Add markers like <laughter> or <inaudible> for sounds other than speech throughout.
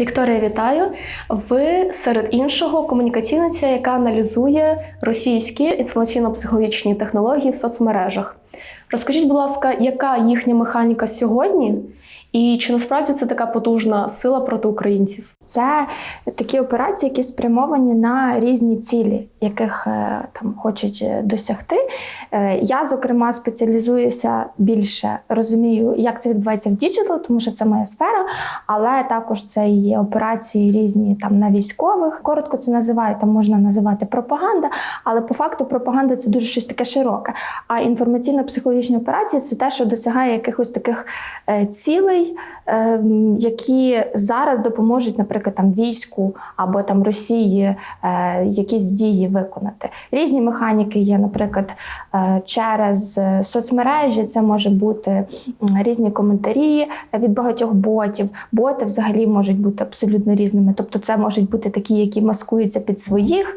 Вікторія, вітаю. Ви серед іншого комунікаційниця, яка аналізує російські інформаційно-психологічні технології в соцмережах. Розкажіть, будь ласка, яка їхня механіка сьогодні, і чи насправді це така потужна сила проти українців? Це такі операції, які спрямовані на різні цілі, яких е, там хочуть е, досягти. Е, Я, зокрема, спеціалізуюся більше, розумію, як це відбувається в діджитал, тому що це моя сфера, але також це є операції різні там на військових. Коротко це називають, там можна називати пропаганда, але по факту пропаганда це дуже щось таке широке. А інформаційно-психологічні операції це те, що досягає якихось таких цілей, е, які зараз допоможуть, наприклад, там війську або там Росії е, якісь дії виконати. Різні механіки є, наприклад, е, через е, соцмережі це може бути різні коментарі від багатьох ботів. Боти взагалі можуть бути абсолютно різними. Тобто, це можуть бути такі, які маскуються під своїх,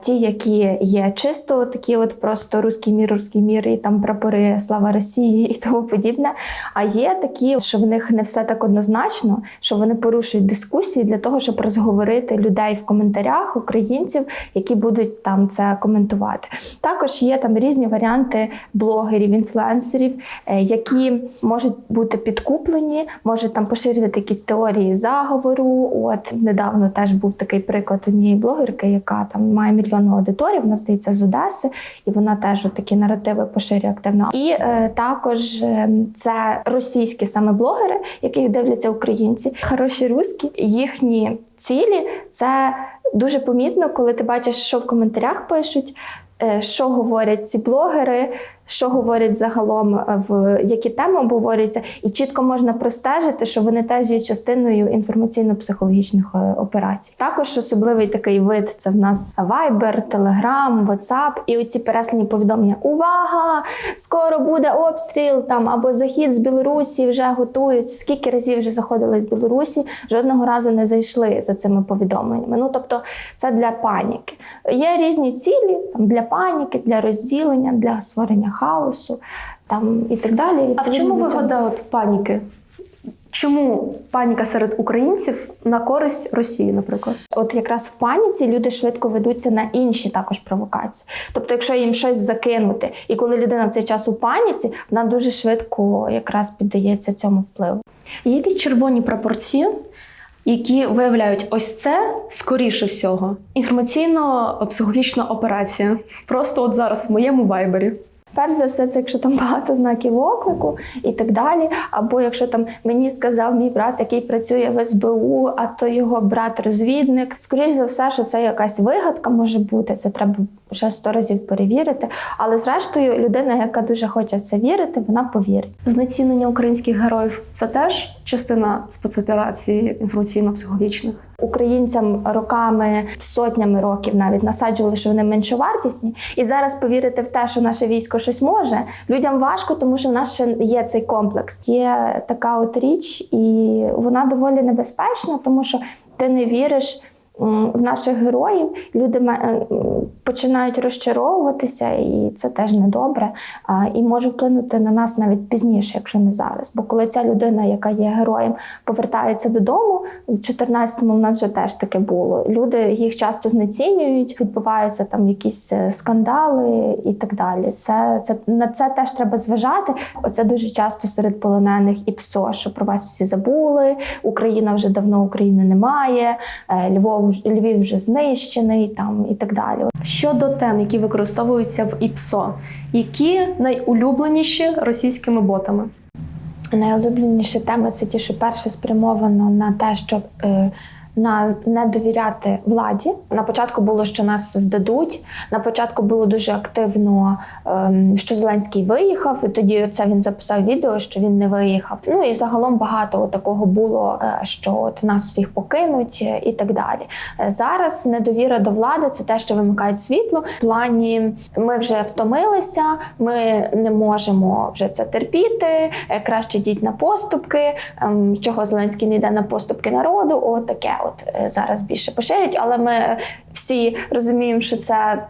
ті, які є чисто такі, от просто руський мір, руський мір, і там прапори Слава Росії і тому подібне. А є такі, що в них не все так однозначно, що вони порушують дискусії для того, щоб розговорити людей в коментарях, українців, які будуть там це коментувати. Також є там різні варіанти блогерів, інфлюенсерів, е, які можуть бути підкуплені, можуть там поширювати якісь теорії заговору. От недавно теж був такий приклад однієї блогерки, яка там має мільйонну аудиторію, вона здається з Одеси, і вона теж от такі наративи поширює активно. І е, також е, це російські саме блогери, яких дивляться українці, хороші русські, їхні цілі це дуже помітно, коли ти бачиш, що в коментарях пишуть. е, Що говорять ці блогери, що говорять загалом, е, в які теми обговорюються, і чітко можна простежити, що вони теж є частиною інформаційно-психологічних е, операцій. Також особливий такий вид це в нас Viber, Telegram, WhatsApp і оці переслані повідомлення. Увага! Скоро буде обстріл там або захід з Білорусі вже готують. Скільки разів вже заходили з Білорусі, жодного разу не зайшли за цими повідомленнями. Ну тобто, це для паніки. Є різні цілі там для паніки, для розділення, для створення хаосу там і так далі. А в чому вигода от паніки? Чому паніка серед українців на користь Росії, наприклад? От якраз в паніці люди швидко ведуться на інші також провокації. Тобто, якщо їм щось закинути, і коли людина в цей час у паніці, вона дуже швидко якраз піддається цьому впливу. Є якісь червоні прапорці, які виявляють ось це скоріше всього. Інформаційно-психологічна операція. Просто от зараз в моєму вайбері. Перш за все, це якщо там багато знаків оклику і так далі. Або якщо там мені сказав мій брат, який працює в СБУ, а то його брат-розвідник. Скоріше за все, що це якась вигадка може бути. Це треба ще сто разів перевірити. Але зрештою, людина, яка дуже хоче в це вірити, вона повірить. Знецінення українських героїв це теж частина спецоперацій інформаційно-психологічних. Українцям роками, сотнями років навіть насаджували, що вони меншовартісні. І зараз повірити в те, що наше військо щось може, людям важко, тому що в нас ще є цей комплекс. Є така от річ, і вона доволі небезпечна, тому що ти не віриш. В наших героїв люди починають розчаровуватися, і це теж недобре. І може вплинути на нас навіть пізніше, якщо не зараз. Бо коли ця людина, яка є героєм, повертається додому, в 14-му в нас вже теж таке було. Люди їх часто знецінюють, відбуваються там якісь е, скандали і так далі. Це, це на це теж треба зважати. Оце дуже часто серед полонених і ПСО, що про вас всі забули. Україна вже давно України немає. е, Львов Львів вже знищений, там і так далі. Щодо тем, які використовуються в ІПСО, які найулюбленіші російськими ботами? Найулюбленіші теми це ті, що перше спрямовано на те, щоб е, на не довіряти владі. На початку було, що нас здадуть. На початку було дуже активно, ем, що Зеленський виїхав. І тоді це він записав відео, що він не виїхав. Ну і загалом багато такого було, е, що от нас всіх покинуть е, і так далі. Е, Зараз недовіра до влади це те, що вимикають світло. В плані ми вже втомилися, ми не можемо вже це терпіти. Краще йдіть на поступки. ем, Чого Зеленський не йде на поступки народу? От таке, от е, зараз більше поширюють, але ми всі розуміємо, що це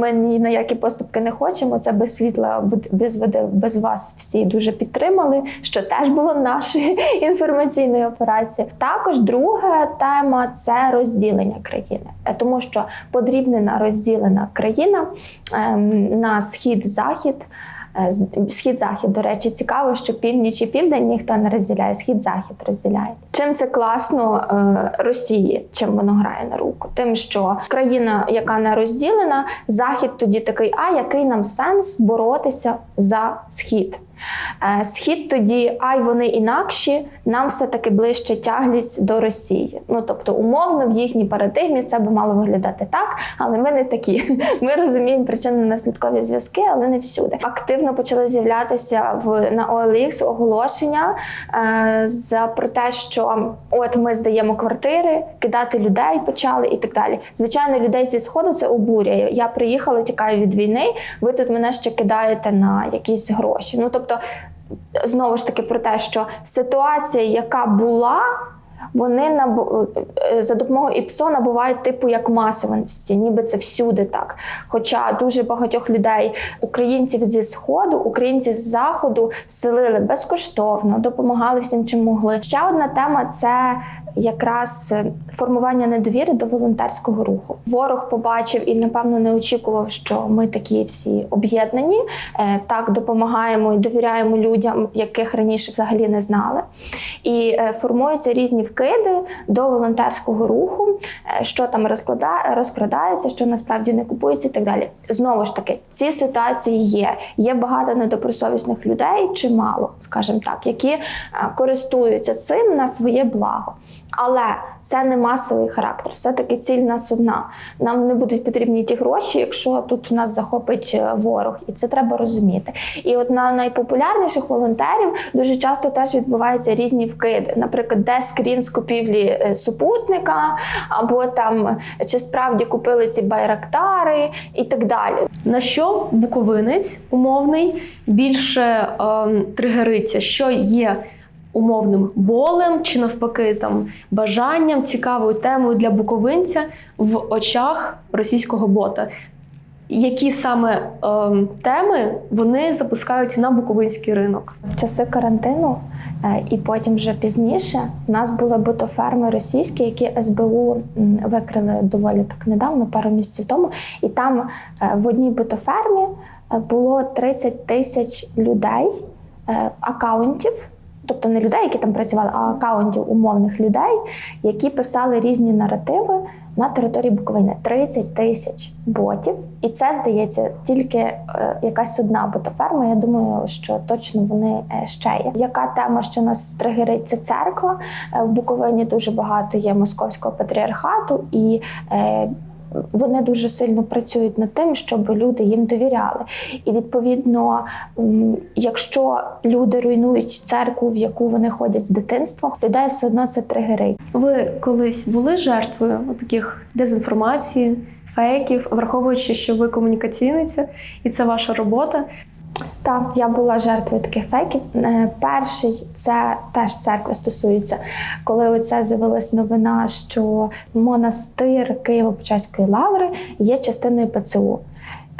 ми ні на які поступки не хочемо. Це без світла, без води, без вас всі дуже підтримали, що теж було нашою <laughs> інформаційною операцією. Також друга тема це розділення країни, Е, тому що подрібнена розділена країна ем, на схід-захід. Е, з- Схід-захід, до речі, цікаво, що північ і південь ніхто не розділяє, схід-захід розділяє. Чим це класно е, Росії, чим воно грає на руку? Тим, що країна, яка не розділена, захід тоді такий, а який нам сенс боротися за схід? Е, Схід тоді, ай, вони інакші, нам все-таки ближче тяглість до Росії. Ну тобто, умовно, в їхній парадигмі це би мало виглядати так, але ми не такі. <laughs> Ми розуміємо причинно-наслідкові зв'язки, але не всюди. Активно почали з'являтися в на OLX оголошення е, за про те, що от ми здаємо квартири, кидати людей почали і так далі. Звичайно, людей зі сходу це обурює. Я приїхала, тікаю від війни. Ви тут мене ще кидаєте на якісь гроші. Ну тобто, знову ж таки про те, що ситуація, яка була. Вони набу- е, за допомогою ІПСО набувають типу як масовості, ніби це всюди так. Хоча дуже багатьох людей, українців зі сходу, українців з заходу селили безкоштовно, допомагали всім, чим могли. Ще одна тема це якраз е, формування недовіри до волонтерського руху. Ворог побачив і напевно не очікував, що ми такі всі об'єднані. Е, Так допомагаємо і довіряємо людям, яких раніше взагалі не знали. І е, формуються різні вкиди до волонтерського руху, що там розкладає, розкрадається, що насправді не купується, і так далі. Знову ж таки, ці ситуації є. Є багато недобросовісних людей, чимало, скажімо так, які користуються цим на своє благо. Але це не масовий характер, все-таки ціль нас одна. Нам не будуть потрібні ті гроші, якщо тут нас захопить е, ворог, і це треба розуміти. І от на найпопулярніших волонтерів дуже часто теж відбуваються різні вкиди. Наприклад, де скрін з купівлі е, супутника, або там чи справді купили ці байрактари і так далі. На що буковинець умовний більше ем, тригериться, що є умовним болем, чи навпаки там бажанням, цікавою темою для буковинця в очах російського бота. Які саме ем, теми вони запускають на буковинський ринок? В часи карантину е, і потім вже пізніше у нас були ботоферми російські, які СБУ викрили доволі так недавно, пару місяців тому. І там е, в одній ботофермі е, було 30 тисяч людей, е, акаунтів. Тобто не людей, які там працювали, а акаунтів умовних людей, які писали різні наративи на території Буковини. 30 тисяч ботів. І це здається тільки е, якась одна ботоферма. Я думаю, що точно вони е, ще є. Яка тема, що нас тригерить, це церква. Е, в Буковині дуже багато є московського патріархату і. Вони дуже сильно працюють над тим, щоб люди їм довіряли. І відповідно, якщо люди руйнують церкву, в яку вони ходять з дитинства, людей все одно це тригерить. Ви колись були жертвою таких дезінформації, фейків, враховуючи, що ви комунікаційниця, і це ваша робота. Так, я була жертвою таких фейків. Е, Перший це теж церкви стосується, коли оце з'явилась новина, що монастир Києво-Печерської лаври є частиною ПЦУ.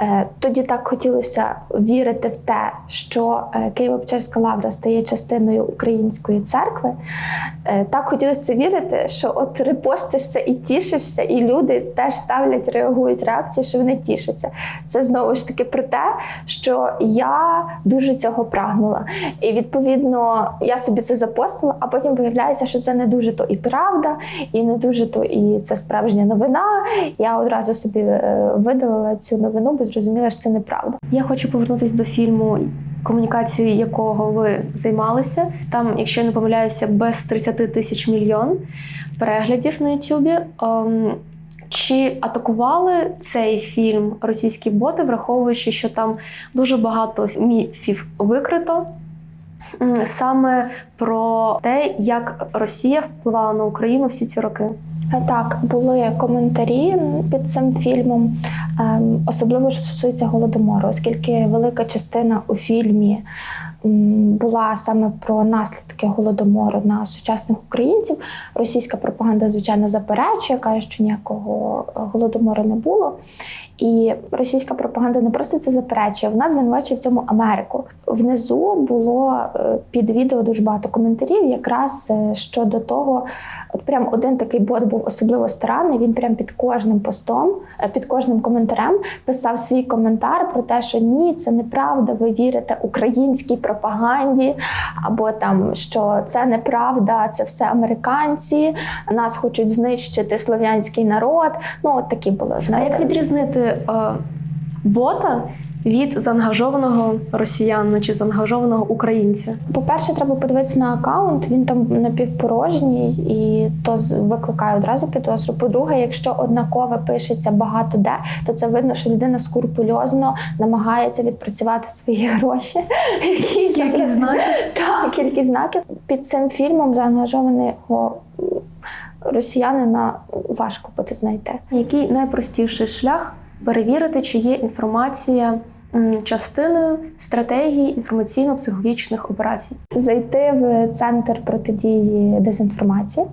Е, Тоді так хотілося вірити в те, що е, Києво-Печерська лавра стає частиною української церкви. Е, Так хотілося вірити, що от репостишся і тішишся, і люди теж ставлять, реагують реакції, що вони тішаться. Це знову ж таки про те, що я дуже цього прагнула. І відповідно я собі це запостила, а потім виявляється, що це не дуже то і правда, і не дуже то і це справжня новина. Я одразу собі видалила цю новину, бо зрозуміла, що це неправда. Я хочу повернутися до фільму, комунікацією якого ви займалися. Там, якщо я не помиляюся, без 30 тисяч мільйон переглядів на Ютубі. Ем, Чи атакували цей фільм російські боти, враховуючи, що там дуже багато міфів викрито саме про те, як Росія впливала на Україну всі ці роки? Е, Так, були коментарі під цим фільмом, ем, особливо що стосується голодомору, оскільки велика частина у фільмі була саме про наслідки голодомору на сучасних українців. Російська пропаганда, звичайно, заперечує, каже, що ніякого е, голодомору не було. І російська пропаганда не просто це заперечує, вона звинувачує в цьому Америку. Внизу було е, під відео дуже багато коментарів, якраз е, щодо того, от прям один такий бот був особливо старанний. Він прям під кожним постом, під кожним коментарем писав свій коментар про те, що ні, це неправда, ви вірите українській пропаганді, або там що це неправда, це все американці, нас хочуть знищити слов'янський народ. Ну, от такі були. А як відрізнити е, бота від заангажованого росіянина чи заангажованого українця? По-перше, треба подивитися на аккаунт, він там напівпорожній і то викликає одразу підозру. По-друге, якщо однакове пишеться багато де, то це видно, що людина скрупульозно намагається відпрацювати свої гроші. <laughs> Кількість знаків? Так, кількість знаків. Під цим фільмом заангажованого росіянина важко буде знайти. Який найпростіший шлях перевірити, чи є інформація частиною стратегії інформаційно-психологічних операцій? зайти в центр протидії дезінформації,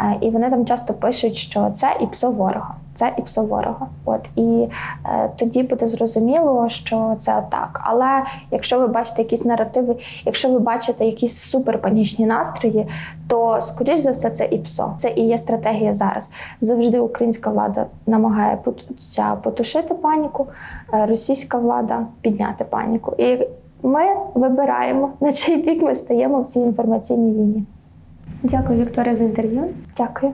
е, і вони там часто пишуть, що це ІПСО ворога. Це ІПСО ворога. От і е, тоді буде зрозуміло, що це так. Але якщо ви бачите якісь наративи, якщо ви бачите якісь суперпанічні настрої, то скоріш за все це ІПСО. Це і є стратегія зараз. Завжди українська влада намагає поту- потушити паніку, е, російська влада підняти паніку. І ми вибираємо, <laughs> на чий бік ми стаємо в цій інформаційній війні. Дякую, Вікторія, за інтерв'ю. Дякую.